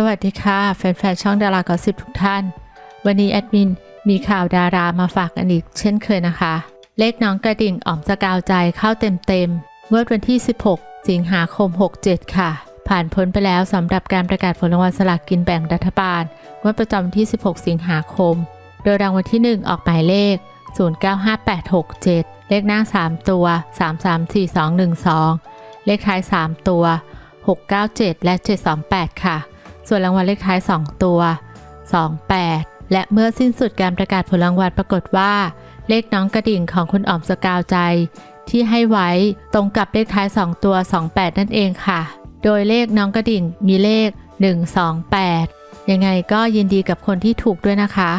สวัสดีค่ะ แฟนๆ ช่องดารากอสิบทุกท่าน วันนี้แอดมินมีข่าวดารามาฝากกันอีกเช่นเคยนะคะ เลขน้องกระดิ่งอ๋อมสกาวใจเข้าเต็มๆงวดวันที่ 16 สิงหาคม 67 ค่ะ ผ่านพ้นไปแล้วสำหรับการประกาศผลรางวัลสลากกินแบ่งรัฐบาลงวดประจำวันที่ 16 สิงหาคม โดยรางวัลที่ 1 ออกหมายเลข 095867 เลขหน้า 3 ตัว 334212 เลขท้าย 3 ตัว 697 และ 728 ค่ะ ส่วนรางวัลเลขท้าย 2 ตัว 28 และเมื่อสิ้นสุดการประกาศผลรางวัลปรากฏว่า เลขน้องกระดิ่งของคุณอ๋อมสกาวใจ ที่ให้ไว้ตรงกับเลขท้าย 2 ตัว 28 นั่นเองค่ะ โดยเลขน้องกระดิ่งมีเลข 128 ยังไงก็ยินดีกับคนที่ถูกด้วยนะคะ